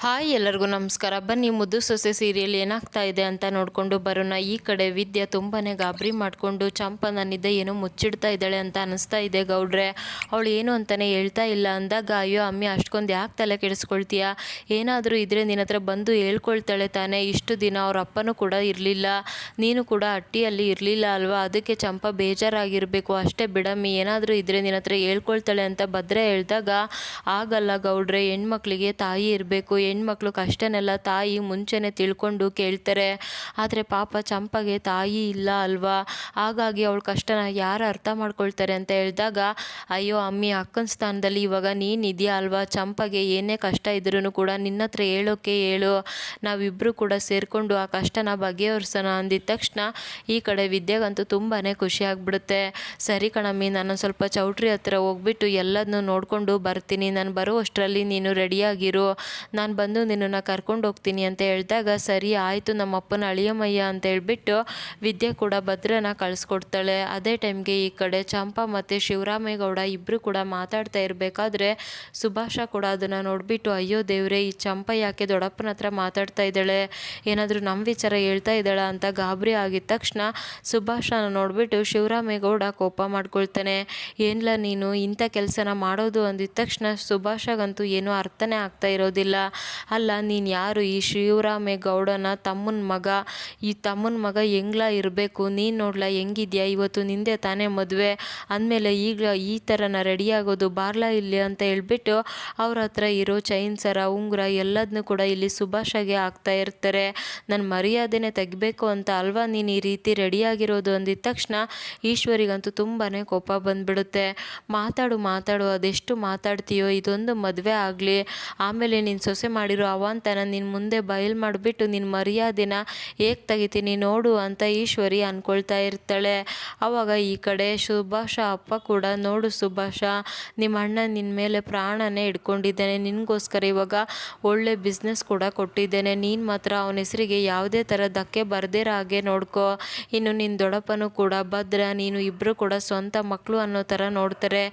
Hi, ಎಲ್ಲರಿಗೂ ನಮಸ್ಕಾರ. ಬನ್ನಿ, ಮುದ್ದು ಸೊಸೆ ಸೀರಿಯಲ್ ಏನಾಗ್ತಾ ಇದೆ ಅಂತ ನೋಡಿಕೊಂಡು ಬರೋಣ. ಈ ಕಡೆ ವಿದ್ಯೆ ತುಂಬಾ ಗಾಬರಿ ಮಾಡಿಕೊಂಡು ಚಂಪ ನನ್ನಿದ್ದೆ ಏನೋ ಮುಚ್ಚಿಡ್ತಾ ಇದ್ದಾಳೆ ಅಂತ ಅನಿಸ್ತಾ ಇದೆ ಗೌಡ್ರೆ. ಅವಳು ಏನು ಅಂತಲೇ ಹೇಳ್ತಾ ಇಲ್ಲ ಅಂದಾಗ, ಅಯ್ಯೋ, ಅಮ್ಮಿ, ಅಷ್ಟೊಂದು ಯಾಕೆ ತಲೆ ಕೆಡಿಸ್ಕೊಳ್ತೀಯ? ಏನಾದರೂ ಇದ್ರೆ ನಿನ್ನ ಹತ್ರ ಬಂದು ಹೇಳ್ಕೊಳ್ತಾಳೆ ತಾನೇ. ಇಷ್ಟು ದಿನ ಅವ್ರ ಅಪ್ಪನೂ ಕೂಡ ಇರಲಿಲ್ಲ. ನೀನು ಕೂಡ ಅಟ್ಟಿಯಲ್ಲಿ ಇರಲಿಲ್ಲ ಅಲ್ವಾ? ಅದಕ್ಕೆ ಚಂಪ ಬೇಜಾರಾಗಿರಬೇಕು. ಅಷ್ಟೇ ಬಿಡಮ್ಮಿ, ಏನಾದರೂ ಇದ್ರೆ ನಿನ್ನ ಹತ್ರ ಹೇಳ್ಕೊಳ್ತಾಳೆ ಅಂತ ಭದ್ರೆ ಹೇಳಿದಾಗ, ಆಗಲ್ಲ ಗೌಡ್ರೆ, ಹೆಣ್ಮಕ್ಳಿಗೆ ತಾಯಿ ಇರಬೇಕು. ಹೆಣ್ಮಕ್ಳು ಕಷ್ಟನೆಲ್ಲ ತಾಯಿ ಮುಂಚೆನೇ ತಿಳ್ಕೊಂಡು ಕೇಳ್ತಾರೆ. ಆದರೆ ಪಾಪ ಚಂಪಗೆ ತಾಯಿ ಇಲ್ಲ ಅಲ್ವಾ? ಹಾಗಾಗಿ ಅವಳ ಕಷ್ಟನ ಯಾರು ಅರ್ಥ ಮಾಡ್ಕೊಳ್ತಾರೆ ಅಂತ ಹೇಳಿದಾಗ, ಅಯ್ಯೋ ಅಮ್ಮಿ, ಅಕ್ಕನ ಸ್ಥಾನದಲ್ಲಿ ಇವಾಗ ನೀನು ಇದೆಯಾ ಅಲ್ವಾ? ಚಂಪಗೆ ಏನೇ ಕಷ್ಟ ಇದ್ರೂ ಕೂಡ ನಿನ್ನ ಹತ್ರ ಹೇಳೋಕೆ ಹೇಳು. ನಾವಿಬ್ಬರು ಕೂಡ ಸೇರಿಕೊಂಡು ಆ ಕಷ್ಟನ ಬಗೆಹರಿಸೋಣ ಅಂದಿದ್ದ ತಕ್ಷಣ ಈ ಕಡೆ ವಿದ್ಯೆಗಂತೂ ತುಂಬಾ ಖುಷಿ ಆಗ್ಬಿಡುತ್ತೆ. ಸರಿ ಕಣಮ್ಮಿ ನಾನು ಸ್ವಲ್ಪ ಚೌಟ್ರಿ ಹತ್ರ ಹೋಗ್ಬಿಟ್ಟು ಎಲ್ಲದನ್ನೂ ನೋಡಿಕೊಂಡು ಬರ್ತೀನಿ. ನಾನು ಬರೋ ಅಷ್ಟರಲ್ಲಿ ನೀನು ರೆಡಿಯಾಗಿರು ನಾನು ಬಂದು ನಿನ್ನನ್ನು ಕರ್ಕೊಂಡು ಹೋಗ್ತೀನಿ ಅಂತ ಹೇಳಿದಾಗ, ಸರಿ, ಆಯಿತು ನಮ್ಮ ಅಪ್ಪನ ಅಳಿಯಮ್ಮಯ್ಯ ಅಂತ ಹೇಳ್ಬಿಟ್ಟು ವಿದ್ಯೆ ಕೂಡ ಭದ್ರನ ಕಳಿಸ್ಕೊಡ್ತಾಳೆ. ಅದೇ ಟೈಮ್ಗೆ ಈ ಕಡೆ ಚಂಪಾ ಮತ್ತು ಶಿವರಾಮೇಗೌಡ ಇಬ್ಬರು ಕೂಡ ಮಾತಾಡ್ತಾ ಇರಬೇಕಾದ್ರೆ ಸುಭಾಷ ಕೂಡ ಅದನ್ನು ನೋಡಿಬಿಟ್ಟು, ಅಯ್ಯೋ ದೇವ್ರೆ, ಈ ಚಂಪ ಯಾಕೆ ದೊಡ್ಡಪ್ಪನ ಹತ್ರ ಮಾತಾಡ್ತಾ ಇದ್ದಾಳೆ? ಏನಾದರೂ ನಮ್ಮ ವಿಚಾರ ಹೇಳ್ತಾ ಇದ್ದಾಳ? ಅಂತ ಗಾಬರಿ ಆಗಿದ ತಕ್ಷಣ ಸುಭಾಷನ ನೋಡಿಬಿಟ್ಟು ಶಿವರಾಮೇಗೌಡ ಕೋಪ ಮಾಡ್ಕೊಳ್ತಾನೆ. ಏನಿಲ್ಲ ನೀನು, ಇಂಥ ಕೆಲಸನ ಮಾಡೋದು? ಅಂದಿದ ತಕ್ಷಣ ಸುಭಾಷಗಂತೂ ಏನೂ ಅರ್ಥನೇ ಆಗ್ತಾ ಇರೋದಿಲ್ಲ. ಅಲ್ಲ, ನೀನು ಯಾರು? ಈ ಶಿವರಾಮೇಗೌಡನ ತಮ್ಮನ ಮಗ, ಈ ತಮ್ಮನ ಮಗ ಹೆಂಗ್ಲ ಇರಬೇಕು? ನೀನು ನೋಡ್ಲ, ಹೆಂಗಿದ್ಯಾ? ಇವತ್ತು ನಿಂದೆ ತಾನೇ ಮದುವೆ. ಅಂದಮೇಲೆ ಈಗ ಈ ಥರನ ರೆಡಿಯಾಗೋದು ಬಾರ್ಲ ಇಲ್ಲಿ ಅಂತ ಹೇಳ್ಬಿಟ್ಟು ಅವ್ರ ಹತ್ರ ಇರೋ ಚೈನ್ ಸರ, ಉಂಗುರ ಎಲ್ಲದನ್ನೂ ಕೂಡ ಇಲ್ಲಿ ಸುಭಾಷಗೆ ಆಗ್ತಾ ಇರ್ತಾರೆ. ನನ್ನ ಮರ್ಯಾದೆನೇ ತೆಗಿಬೇಕು ಅಂತ ಅಲ್ವಾ ನೀನು ಈ ರೀತಿ ರೆಡಿಯಾಗಿರೋದು ಅಂದಿದ ತಕ್ಷಣ ಈಶ್ವರಿಗಂತೂ ತುಂಬಾ ಕೋಪ ಬಂದ್ಬಿಡುತ್ತೆ. ಮಾತಾಡು ಮಾತಾಡು, ಅದೆಷ್ಟು ಮಾತಾಡ್ತೀಯೋ, ಇದೊಂದು ಮದುವೆ ಆಗಲಿ. ಆಮೇಲೆ ನೀನು ಸೊಸೆ ಮಾಡಿರೋ ಅವಾಂತನ ನಿನ್ನ ಮುಂದೆ ಬಯಲು ಮಾಡಿಬಿಟ್ಟು ನಿನ್ನ ಮರ್ಯಾದೆನ ಹೇಗೆ ತೆಗಿತೀನಿ ನೋಡು ಅಂತ ಈಶ್ವರಿ ಅಂದ್ಕೊಳ್ತಾ ಇರ್ತಾಳೆ. ಆವಾಗ ಈ ಕಡೆ ಸುಭಾಷ ಅಪ್ಪ ಕೂಡ, ನೋಡು ಸುಭಾಷ ನಿಮ್ಮ ಅಣ್ಣ ನಿನ್ನ ಮೇಲೆ ಪ್ರಾಣನೇ ಇಟ್ಕೊಂಡಿದ್ದಾನೆ ನಿನಗೋಸ್ಕರ ಇವಾಗ ಒಳ್ಳೆ ಬಿಸ್ನೆಸ್ ಕೂಡ ಕೊಟ್ಟಿದ್ದೇನೆ. ನೀನು ಮಾತ್ರ ಅವನ ಹೆಸರಿಗೆ ಯಾವುದೇ ಥರ ಧಕ್ಕೆ ಬರ್ದಿರೋ ಹಾಗೆ ನೋಡ್ಕೋ. ಇನ್ನು ನಿನ್ನ ದೊಡ್ಡಪ್ಪನೂ ಕೂಡ ಭದ್ರ, ನೀನು ಇಬ್ಬರು ಕೂಡ ಸ್ವಂತ ಮಕ್ಕಳು ಅನ್ನೋ ಥರ ನೋಡ್ತಾರೆ.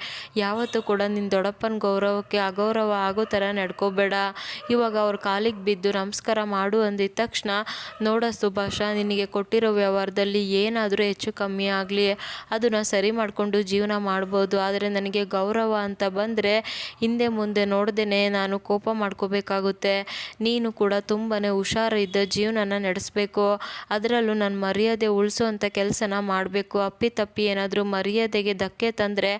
ಯಾವತ್ತೂ ಕೂಡ ನಿನ್ನ ದೊಡ್ಡಪ್ಪನ ಗೌರವಕ್ಕೆ ಅಗೌರವ ಆಗೋ ಥರ ನಡ್ಕೋಬೇಡ. ಇವಾಗ ಅವ್ರ ಕಾಲಿಗೆ ಬಿದ್ದು ನಮಸ್ಕಾರ ಮಾಡು ಅಂದಿದ ತಕ್ಷಣ, ನೋಡ ಸುಭಾಷ, ನಿನಗೆ ಕೊಟ್ಟಿರೋ ವ್ಯವಹಾರದಲ್ಲಿ ಏನಾದರೂ ಹೆಚ್ಚು ಕಮ್ಮಿ ಆಗಲಿ. ಅದನ್ನು ಸರಿ ಮಾಡಿಕೊಂಡು ಜೀವನ ಮಾಡ್ಬೋದು. ಆದರೆ ನನಗೆ ಗೌರವ ಅಂತ ಬಂದರೆ ಹಿಂದೆ ಮುಂದೆ ನೋಡ್ದೇ ನಾನು ಕೋಪ ಮಾಡ್ಕೋಬೇಕಾಗುತ್ತೆ. ನೀನು ಕೂಡ ತುಂಬಾ ಹುಷಾರಿದ್ದ ಜೀವನನ ನಡೆಸಬೇಕು. ಅದರಲ್ಲೂ ನನ್ನ ಮರ್ಯಾದೆ ಉಳಿಸೋವಂಥ ಕೆಲಸನ ಮಾಡಬೇಕು. ಅಪ್ಪಿ ತಪ್ಪಿ ಏನಾದರೂ ಮರ್ಯಾದೆಗೆ ಧಕ್ಕೆ ತಂದರೆ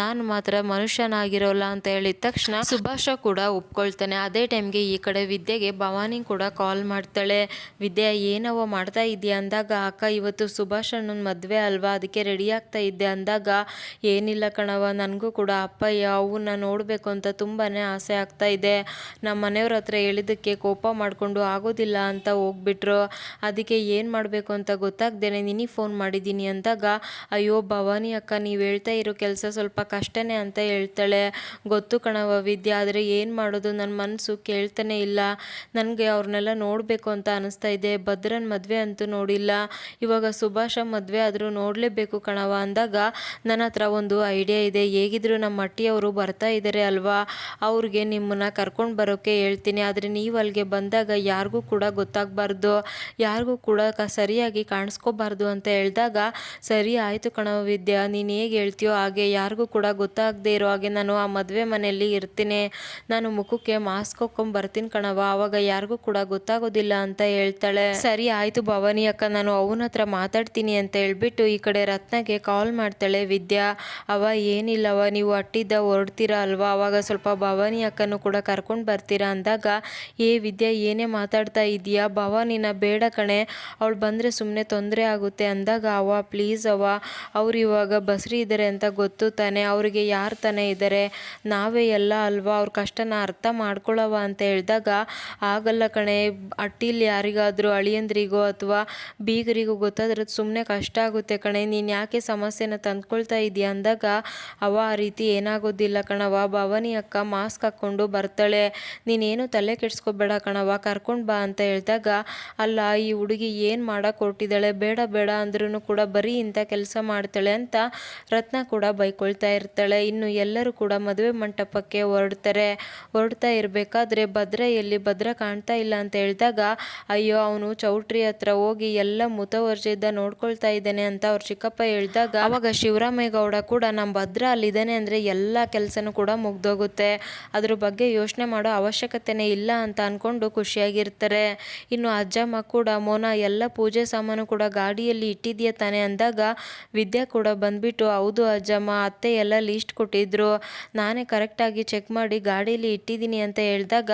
ನಾನು ಮಾತ್ರ ಮನುಷ್ಯನಾಗಿರೋಲ್ಲ ಅಂತ ಹೇಳಿದ ತಕ್ಷಣ ಸುಭಾಷ ಕೂಡ ಒಪ್ಕೊಳ್ತಾನೆ. ಅದೇ ಟೈಮ್ಗೆ ಈ ಕಡೆ ವಿದ್ಯೆಗೆ ಭವಾನಿ ಕೂಡ ಕಾಲ್ ಮಾಡ್ತಾಳೆ. ವಿದ್ಯೆ ಏನವ ಮಾಡ್ತಾ ಇದೆಯಾ ಅಂದಾಗ, ಅಕ್ಕ, ಇವತ್ತು ಸುಭಾಷ್ ಅಣ್ಣನ ಮದುವೆ ಅಲ್ವಾ? ಅದಕ್ಕೆ ರೆಡಿ ಆಗ್ತಾ ಇದ್ದೆ ಅಂದಾಗ, ಏನಿಲ್ಲ ಕಣವ ನನಗೂ ಕೂಡ ಅಪ್ಪಯ್ಯ ಅವನ್ನ ನೋಡಬೇಕು ಅಂತ ತುಂಬಾ ಆಸೆ ಆಗ್ತಾ ಇದೆ. ನಮ್ಮ ಮನೆಯವ್ರ ಹತ್ರ ಹೇಳಿದ್ದಕ್ಕೆ ಕೋಪ ಮಾಡಿಕೊಂಡು ಆಗೋದಿಲ್ಲ ಅಂತ ಹೋಗ್ಬಿಟ್ರು. ಅದಕ್ಕೆ ಏನು ಮಾಡಬೇಕು ಅಂತ ಗೊತ್ತಾಗ್ದೇನೆ, ನಿನಗೆ ಫೋನ್ ಮಾಡಿದ್ದೀನಿ ಅಂದಾಗ, ಅಯ್ಯೋ, ಭವಾನಿ ಅಕ್ಕ, ನೀವು ಹೇಳ್ತಾ ಇರೋ ಕೆಲಸ ಸ್ವಲ್ಪ ಕಷ್ಟನೇ ಅಂತ ಹೇಳ್ತಾಳೆ. ಗೊತ್ತು ಕಣವ ವಿದ್ಯೆ, ಆದರೆ ಏನು ಮಾಡೋದು? ನನ್ನ ಮನಸ್ಸು ಕೇಳ್ತಾನೆ ಇಲ್ಲ, ನನಗೆ ಅವ್ರನ್ನೆಲ್ಲ ನೋಡಬೇಕು ಅಂತ ಅನಿಸ್ತಾ ಇದೆ. ಭದ್ರನ ಮದುವೆ ಅಂತೂ ನೋಡಿಲ್ಲ. ಇವಾಗ ಸುಭಾಷ ಮದುವೆ ಆದರೂ ನೋಡಲೇಬೇಕು ಕಣವ ಅಂದಾಗ, ನನ್ನ ಹತ್ರ ಒಂದು ಐಡಿಯಾ ಇದೆ. ಹೇಗಿದ್ರು ನಮ್ಮ ಅಟ್ಟಿಯವರು ಬರ್ತಾ ಇದ್ದಾರೆ ಅಲ್ವಾ? ಅವ್ರಿಗೆ ನಿಮ್ಮನ್ನು ಕರ್ಕೊಂಡು ಬರೋಕ್ಕೆ ಹೇಳ್ತೀನಿ. ಆದರೆ ನೀವು ಅಲ್ಲಿಗೆ ಬಂದಾಗ ಯಾರಿಗೂ ಕೂಡ ಗೊತ್ತಾಗಬಾರ್ದು. ಯಾರಿಗೂ ಕೂಡ ಸರಿಯಾಗಿ ಕಾಣಿಸ್ಕೋಬಾರ್ದು ಅಂತ ಹೇಳಿದಾಗ, ಸರಿ ಆಯಿತು ಕಣವ ವಿದ್ಯಾ, ನೀನು ಹೇಗೆ ಹೇಳ್ತೀಯೋ ಹಾಗೆ. ಯಾರಿಗೂ ಕೂಡ ಗೊತ್ತಾಗದೇ ಇರೋ ಹಾಗೆ ನಾನು ಆ ಮದುವೆ ಮನೆಯಲ್ಲಿ ಇರ್ತೀನಿ. ನಾನು ಮುಖಕ್ಕೆ ಮಾಸ್ಕ್ ಹಾಕೊಂಡ್ ಬರ್ತೀನಿ ಕಣವ ಅವಾಗ ಯಾರಿಗೂ ಕೂಡ ಗೊತ್ತಾಗೋದಿಲ್ಲ ಅಂತ ಹೇಳ್ತಾಳೆ. ಸರಿ ಆಯ್ತು ಭವಾನಿ ಅಕ್ಕ, ನಾನು ಅವನ ಹತ್ರ ಮಾತಾಡ್ತೀನಿ ಅಂತ ಹೇಳ್ಬಿಟ್ಟು ಈ ಕಡೆ ರತ್ನಗೆ ಕಾಲ್ ಮಾಡ್ತಾಳೆ ವಿದ್ಯಾ. ಅವ ಏನಿಲ್ಲವ ನೀವು ಅಟ್ಟಿದ್ದ ಹೊರಡ್ತೀರಾ ಅಲ್ವಾ? ಅವಾಗ ಸ್ವಲ್ಪ ಭವಾನಿ ಅಕ್ಕನೂ ಕೂಡ ಕರ್ಕೊಂಡು ಬರ್ತೀರಾ ಅಂದಾಗ, ಏ ವಿದ್ಯಾ, ಏನೇ ಮಾತಾಡ್ತಾ ಇದೆಯಾ ಭವಾನಿನ ಬೇಡ ಕಣೆ, ಅವಳು ಬಂದರೆ ಸುಮ್ಮನೆ ತೊಂದರೆ ಆಗುತ್ತೆ ಅಂದಾಗ ಅವ ಪ್ಲೀಸ್ ಅವ ಅವ್ರು ಇವಾಗ ಬಸ್ರಿ ಇದ್ದಾರೆ ಅಂತ ಗೊತ್ತು ತಾನೆ, ಅವರಿಗೆ ಯಾರು ತಾನೇ ಇದ್ದಾರೆ ನಾವೇ ಎಲ್ಲ ಅಲ್ವಾ? ಅವ್ರ ಕಷ್ಟನ ಅರ್ಥ ಮಾಡ್ಕೊಳ್ಳವ ಅಂತ ಹೇಳಿದಾಗ, ಆಗಲ್ಲ ಕಣೆ, ಅಟ್ಟಿಲಿ ಯಾರಿಗಾದರೂ ಅಳಿಯಂದ್ರಿಗೋ ಅಥವಾ ಬೀಗರಿಗೋ ಗೊತ್ತಾದ್ರೆ ಸುಮ್ಮನೆ ಕಷ್ಟ ಆಗುತ್ತೆ ಕಣೆ. ನೀನು ಯಾಕೆ ಸಮಸ್ಯೆನ ತಂದ್ಕೊಳ್ತಾ ಇದೆಯಾ? ಅಂದಾಗ ಅವ ಆ ರೀತಿ ಏನಾಗೋದಿಲ್ಲ ಕಣವ ಭವಾನಿ ಅಕ್ಕ ಮಾಸ್ಕ್ ಹಾಕ್ಕೊಂಡು ಬರ್ತಾಳೆ. ನೀನೇನು ತಲೆ ಕೆಡ್ಸ್ಕೊಬೇಡ ಕಣವ ಕರ್ಕೊಂಡು ಬಾ ಅಂತ ಹೇಳಿದಾಗ, ಅಲ್ಲ, ಈ ಹುಡುಗಿ ಏನು ಮಾಡೋಕೆ ಹೊರಟಿದ್ದಾಳೆ ಬೇಡ ಬೇಡ ಅಂದ್ರೂ ಕೂಡ ಬರೀ ಇಂಥ ಕೆಲಸ ಮಾಡ್ತಾಳೆ ಅಂತ ರತ್ನ ಕೂಡ ಬೈಕೊಳ್ತಾ ಇರ್ತಾಳೆ. ಇನ್ನು ಎಲ್ಲರೂ ಕೂಡ ಮದುವೆ ಮಂಟಪಕ್ಕೆ ಹೊರಡ್ತಾರೆ. ಹೊರಡ್ತಾ ಇರಬೇಕಾದ್ರೆ ಭದ್ರ ಎಲ್ಲಿ ಭದ್ರ ಕಾಣ್ತಾ ಇಲ್ಲ ಅಂತ ಹೇಳಿದಾಗ, ಅಯ್ಯೋ, ಅವನು ಚೌಟ್ರಿ ಹತ್ರ ಹೋಗಿ ಎಲ್ಲ ಮುತುವರ್ಜಿಯಿಂದ ನೋಡ್ಕೊಳ್ತಾ ಇದ್ದಾನೆ ಅಂತ ಅವ್ರ ಚಿಕ್ಕಪ್ಪ ಹೇಳಿದಾಗ, ಅವಾಗ ಶಿವರಾಮೇಗೌಡ ಕೂಡ ನಮ್ಮ ಭದ್ರ ಅಲ್ಲಿದ್ದಾನೆ ಅಂದರೆ ಎಲ್ಲ ಕೆಲಸನೂ ಕೂಡ ಮುಗ್ದೋಗುತ್ತೆ. ಅದ್ರ ಬಗ್ಗೆ ಯೋಚನೆ ಮಾಡೋ ಅವಶ್ಯಕತೆನೇ ಇಲ್ಲ ಅಂತ ಅಂದ್ಕೊಂಡು ಖುಷಿಯಾಗಿರ್ತಾರೆ. ಇನ್ನು ಅಜ್ಜಮ್ಮ ಕೂಡ, ಮೋನ, ಎಲ್ಲ ಪೂಜೆ ಸಾಮಾನು ಕೂಡ ಗಾಡಿಯಲ್ಲಿ ಇಟ್ಟಿದ್ಯಾ ತಾನೆ ಅಂದಾಗ, ವಿದ್ಯಾ ಕೂಡ ಬಂದ್ಬಿಟ್ಟು, ಹೌದು ಅಜ್ಜಮ್ಮ ಅತ್ತೆ ಎಲ್ಲ ಲೀಸ್ಟ್ ಕೊಟ್ಟಿದ್ರು. ನಾನೇ ಕರೆಕ್ಟಾಗಿ ಚೆಕ್ ಮಾಡಿ ಗಾಡಿಯಲ್ಲಿ ಇಟ್ಟಿದ್ದೀನಿ ಅಂತ ಹೇಳಿದಾಗ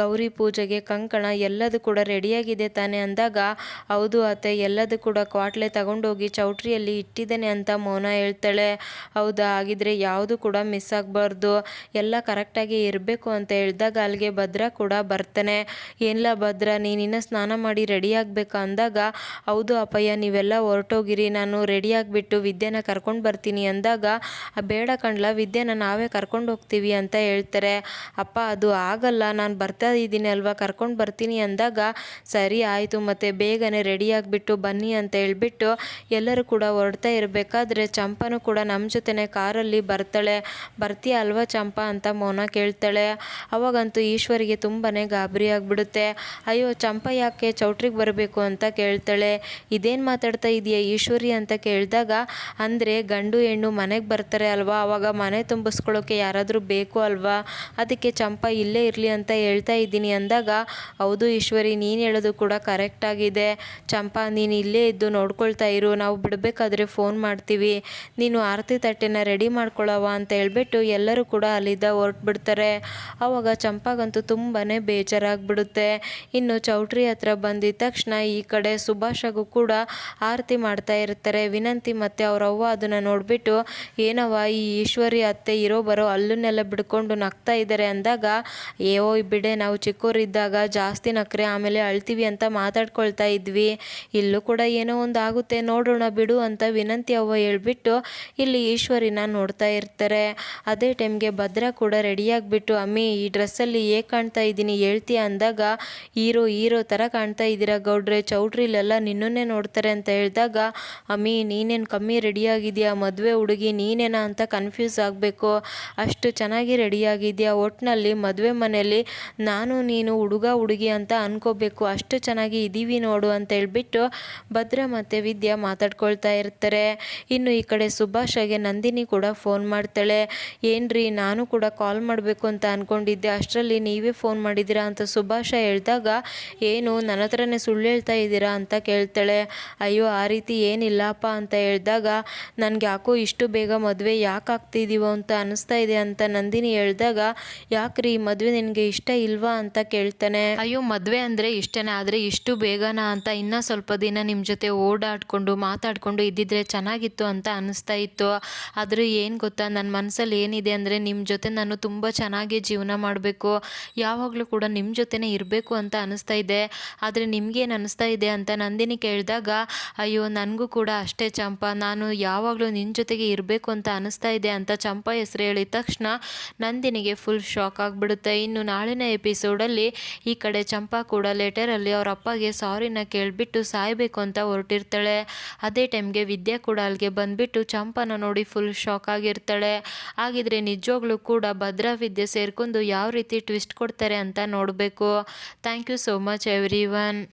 ಗೌರಿ ಪೂಜೆಗೆ ಕಂಕಣ ಎಲ್ಲದು ಕೂಡ ರೆಡಿಯಾಗಿದೆ ತಾನೆ ಅಂದಾಗ, ಹೌದು ಅತ್ತೆ, ಎಲ್ಲದು ಕೂಡ ಕ್ವಾಟ್ಲೆ ತಗೊಂಡೋಗಿ ಚೌಟ್ರಿಯಲ್ಲಿ ಇಟ್ಟಿದ್ದೇನೆ ಅಂತ ಮೌನ ಹೇಳ್ತಾಳೆ. ಹೌದಾ ಆಗಿದ್ರೆ ಯಾವುದು ಕೂಡ ಮಿಸ್ ಆಗಬಾರ್ದು. ಎಲ್ಲ ಕರೆಕ್ಟಾಗಿ ಇರಬೇಕು ಅಂತ ಹೇಳಿದಾಗ ಅಲ್ಲಿಗೆ ಭದ್ರ ಕೂಡ ಬರ್ತಾನೆ. ಏನಿಲ್ಲ ಭದ್ರ, ನೀನಿನ್ನ ಸ್ನಾನ ಮಾಡಿ ರೆಡಿ ಆಗಬೇಕಾ ಅಂದಾಗ, ಹೌದು ಅಪ್ಪಯ್ಯ, ನೀವೆಲ್ಲ ಹೊರಟೋಗಿರಿ. ನಾನು ರೆಡಿ ಆಗಿಬಿಟ್ಟು ವಿದ್ಯೆನ ಕರ್ಕೊಂಡು ಬರ್ತೀನಿ ಅಂದಾಗ ಬೇಡ ಕಣ್ಲ, ವಿದ್ಯೆನ ನಾವೇ ಕರ್ಕೊಂಡು ಹೋಗ್ತೀವಿ ಅಂತ ಹೇಳ್ತಾರೆ. ಅಪ್ಪ, ಅದು ಆಗಲ್ಲ. ನಾನು ಬರ್ತಾ ಇದ್ದೀನಿ ಅಲ್ವಾ? ಕರ್ಕೊಂಡು ಬರ್ತೀನಿ ಅಂದಾಗ, ಸರಿ ಆಯಿತು, ಮತ್ತು ಬೇಗನೆ ರೆಡಿಯಾಗಿಬಿಟ್ಟು ಬನ್ನಿ ಅಂತ ಹೇಳ್ಬಿಟ್ಟು ಎಲ್ಲರೂ ಕೂಡ ಹೊರಡ್ತಾ ಇರಬೇಕಾದ್ರೆ ಚಂಪನು ಕೂಡ ನಮ್ಮ ಜೊತೆನೆ ಕಾರಲ್ಲಿ ಬರ್ತಾಳೆ. ಬರ್ತೀಯ ಅಲ್ವಾ ಚಂಪ? ಅಂತ ಮೌನ ಕೇಳ್ತಾಳೆ. ಅವಾಗಂತೂ ಈಶ್ವರಿಗೆ ತುಂಬಾ ಗಾಬರಿ ಆಗಿಬಿಡುತ್ತೆ. ಅಯ್ಯೋ, ಚಂಪ ಯಾಕೆ ಚೌಟ್ರಿಗೆ ಬರಬೇಕು ಅಂತ ಕೇಳ್ತಾಳೆ. ಇದೇನು ಮಾತಾಡ್ತಾ ಇದೆಯಾ ಈಶ್ವರಿ? ಅಂತ ಕೇಳಿದಾಗ, ಅಂದರೆ ಗಂಡು ಹೆಣ್ಣು ಮನೆಗೆ ಬರ್ತಾರೆ ಅಲ್ವಾ? ಅವಾಗ ಮನೆ ತುಂಬಿಸ್ಕೊಳ್ಳೋಕೆ ಯಾರಾದರೂ ಬೇಕು ಅಲ್ವಾ? ಅದಕ್ಕೆ ಚಂಪ ಇಲ್ಲೇ ಇರಲಿ ಅಂತ ಹೇಳ್ತಾ ಇದ್ದೀನಿ ಅಂದಾಗ, ಹೌದು ಈಶ್ವರಿ, ನೀನು ಹೇಳೋದು ಕೂಡ ಕರೆಕ್ಟಾಗಿದೆ ಚಂಪಾ, ನೀನು ಇಲ್ಲೇ ಇದ್ದು ನೋಡ್ಕೊಳ್ತಾ ಇರು. ನಾವು ಬಿಡಬೇಕಾದ್ರೆ ಫೋನ್ ಮಾಡ್ತೀವಿ. ನೀನು ಆರತಿ ತಟ್ಟೆನ ರೆಡಿ ಮಾಡ್ಕೊಳ್ಳವ ಅಂತ ಹೇಳ್ಬಿಟ್ಟು ಎಲ್ಲರೂ ಕೂಡ ಅಲ್ಲಿದ್ದ ಹೊರಟ್ಬಿಡ್ತಾರೆ. ಆವಾಗ ಚಂಪಾಗಂತೂ ತುಂಬಾ ಬೇಜಾರಾಗ್ಬಿಡುತ್ತೆ. ಇನ್ನು ಚೌಟ್ರಿ ಹತ್ರ ಬಂದಿದ್ದ ತಕ್ಷಣ ಈ ಕಡೆ ಸುಭಾಷಗೂ ಕೂಡ ಆರತಿ ಮಾಡ್ತಾ ಇರ್ತಾರೆ. ವಿನಂತಿ ಮತ್ತು ಅವರವ್ವ ಅದನ್ನು ನೋಡಿಬಿಟ್ಟು, ಏನವ್ವ ಈ ಈಶ್ವರಿ ಅತ್ತೆ ಇರೋ ಬರೋ ಅಲ್ಲನ್ನೆಲ್ಲ ಬಿಡ್ಕೊಂಡು ನಗ್ತಾ ಇದ್ದಾರೆ ಅಂದಾಗ ಏವೋ ಬಿಡೆ, ನಾವು ಚಿಕ್ಕವರಿದ್ದಾಗ ಜಾಸ್ತಿ ನಕ್ರೆ, ಆಮೇಲೆ ಅಳ್ತೀವಿ ಅಂತ ಮಾತಾಡ್ಕೊಳ್ತಾ ಇದ್ವಿ. ಇಲ್ಲೂ ಕೂಡ ಏನೋ ಒಂದು ಆಗುತ್ತೆ, ನೋಡೋಣ ಬಿಡು ಅಂತ ವಿನಂತಿ ಅವ್ವ ಹೇಳ್ಬಿಟ್ಟು ಇಲ್ಲಿ ಈಶ್ವರಿನ ನೋಡ್ತಾ ಇರ್ತಾರೆ. ಅದೇ ಟೈಮ್ಗೆ ಭದ್ರ ಕೂಡ ರೆಡಿಯಾಗಿಬಿಟ್ಟು ಅಮ್ಮಿ, ಈ ಡ್ರೆಸ್ಸಲ್ಲಿ ಹೇಗೆ ಕಾಣ್ತಾ ಇದ್ದೀನಿ, ಹೇಳ್ತೀಯ? ಅಂದಾಗ, ಹೀರೋ ಹೀರೋ ಥರ ಕಾಣ್ತಾ ಇದ್ದೀರಾ ಗೌಡ್ರೆ, ಚೌಟ್ರಿಲೆಲ್ಲ ನಿನ್ನನ್ನೇ ನೋಡ್ತಾರೆ ಅಂತ ಹೇಳಿದಾಗ, ಅಮ್ಮಿ, ನೀನೇನು ಕಮ್ಮಿ ರೆಡಿಯಾಗಿದೆಯಾ ಮದುವೆ ಹುಡುಗಿ ನೀನೇನಾ ಅಂತ ಕನ್ಫ್ಯೂಸ್ ಆಗಬೇಕು. ಅಷ್ಟು ಚೆನ್ನಾಗಿ ರೆಡಿಯಾಗಿದೆಯಾ ಒಟ್ಟಿನಲ್ಲಿ ಮದುವೆ ಮನೆಯಲ್ಲಿ ನಾನು, ನೀನು ಹುಡುಗ, ಹುಡುಗಿ ಅಂತ ಅನ್ಕೋಬೇಕು. ಅಷ್ಟು ಚೆನ್ನಾಗಿ ಇದ್ದೀವಿ ನೋಡು ಅಂತ ಹೇಳ್ಬಿಟ್ಟು ಭದ್ರ ಮತ್ತು ವಿದ್ಯಾ ಮಾತಾಡ್ಕೊಳ್ತಾ ಇರ್ತಾರೆ. ಇನ್ನು ಈ ಕಡೆ ಸುಭಾಷಗೆ ನಂದಿನಿ ಕೂಡ ಫೋನ್ ಮಾಡ್ತಾಳೆ. ಏನ್ರಿ, ನಾನು ಕೂಡ ಕಾಲ್ ಮಾಡಬೇಕು ಅಂತ ಅಂದ್ಕೊಂಡಿದ್ದೆ ಅಷ್ಟರಲ್ಲಿ ನೀವೇ ಫೋನ್ ಮಾಡಿದ್ದೀರಾ ಅಂತ ಸುಭಾಷ ಹೇಳಿದಾಗ, ಏನು, ನನ್ನ ಹತ್ರನೇ ಸುಳ್ಳು ಹೇಳ್ತಾ ಇದ್ದೀರಾ ಅಂತ ಕೇಳ್ತಾಳೆ. ಅಯ್ಯೋ, ಆ ರೀತಿ ಏನಿಲ್ಲಪ್ಪ ಅಂತ ಹೇಳಿದಾಗ, ನನಗೆ ಯಾಕೋ ಇಷ್ಟು ಬೇಗ ಮದುವೆ ಯಾಕೆ ಆಗ್ತಿದ್ದೀವೋ ಅಂತ ಅನಿಸ್ತಾ ಇದೆ ಅಂತ ನಂದಿನಿ ಹೇಳಿದಾಗ, ಯಾಕ್ರಿ ಮದುವೆ ನಿನಗೆ ಇಷ್ಟ ಇಲ್ವಾ ಅಂತ ಕೇಳ್ತಾನೆ. ಅಯ್ಯೋ, ಮದುವೆ ಅಂದರೆ ಇಷ್ಟನೇ, ಆದರೆ ಇಷ್ಟು ಬೇಗನಾ ಅಂತ ಇನ್ನೂ ಸ್ವಲ್ಪ ದಿನ ನಿಮ್ಮ ಜೊತೆ ಓಡಾಡಿಕೊಂಡು, ಮಾತಾಡಿಕೊಂಡು ಇದ್ದಿದ್ರೆ ಚೆನ್ನಾಗಿತ್ತು ಅಂತ ಅನಿಸ್ತಾ ಇತ್ತು. ಆದ್ರೂ ಏನು ಗೊತ್ತಾ ನನ್ನ ಮನಸ್ಸಲ್ಲಿ ಏನಿದೆ ಅಂದರೆ ನಿಮ್ಮ ಜೊತೆ ನಾನು ತುಂಬ ಚೆನ್ನಾಗಿ ಜೀವನ ಮಾಡಬೇಕು. ಯಾವಾಗಲೂ ಕೂಡ ನಿಮ್ಮ ಜೊತೆನೇ ಇರಬೇಕು ಅಂತ ಅನಿಸ್ತಾ ಇದೆ. ಆದರೆ ನಿಮ್ಗೇನು ಅನಿಸ್ತಾ ಇದೆ ಅಂತ ನಂದಿನಿ ಕೇಳಿದಾಗ, ಅಯ್ಯೋ, ನನಗೂ ಕೂಡ ಅಷ್ಟೇ ಚಂಪಾ. ನಾನು ಯಾವಾಗಲೂ ನಿನ್ನ ಜೊತೆಗೆ ಇರಬೇಕು ಅಂತ ಅನಿಸ್ತಾ ಇದೆ ಅಂತ ಚಂಪಾ ಹೆಸರು ಹೇಳಿದ ತಕ್ಷಣ ನಂದಿನಿಗೆ ಫುಲ್ ಶಾಕ್ ಆಗಿಬಿಡುತ್ತೆ. ಇನ್ನು ನಾಳಿನ ಎಪಿಸೋಡಲ್ಲಿ ಈ ಕಡೆ ಚಂಪಾ ಕೂಡ ಲೆಟರಲ್ಲಿ ಅವ್ರ ಅಪ್ಪಗೆ ಸಾರಿನ ಕೇಳಿಬಿಟ್ಟು ಸಾಯಬೇಕು ಅಂತ ಹೊರಟಿರ್ತಾಳೆ. ಅದೇ ಟೈಮ್ಗೆ ವಿದ್ಯಾ ಕೂಡ ಅಲ್ಲಿಗೆ ಬಂದುಬಿಟ್ಟು ಚಂಪನ ನೋಡಿ ಫುಲ್ ಶಾಕ್ ಆಗಿರ್ತಾಳೆ. ಹಾಗಿದ್ರೆ ನಿಜವಾಗ್ಲೂ ಕೂಡ ಭದ್ರಾ, ವಿದ್ಯೆ ಸೇರ್ಕೊಂಡು ಯಾವ ರೀತಿ ಟ್ವಿಸ್ಟ್ ಕೊಡ್ತಾರೆ ಅಂತ ನೋಡಬೇಕು. Thank you so much everyone